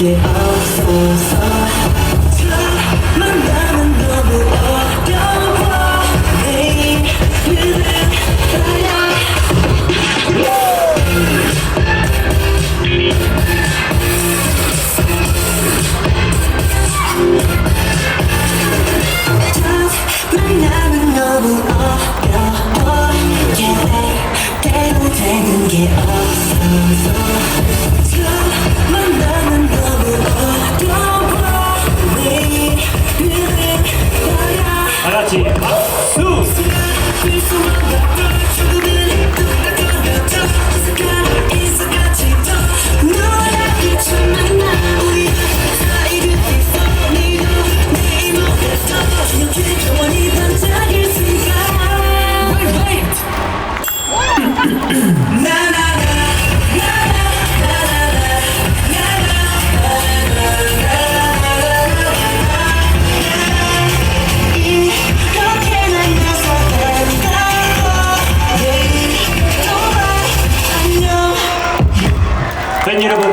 이게 없어서 그 만남은 너무 어려워 내일은 나야 첫 만남은 너무 어려워 yeah. 때로 되는 게 없어서 다 같이 박수! 여러분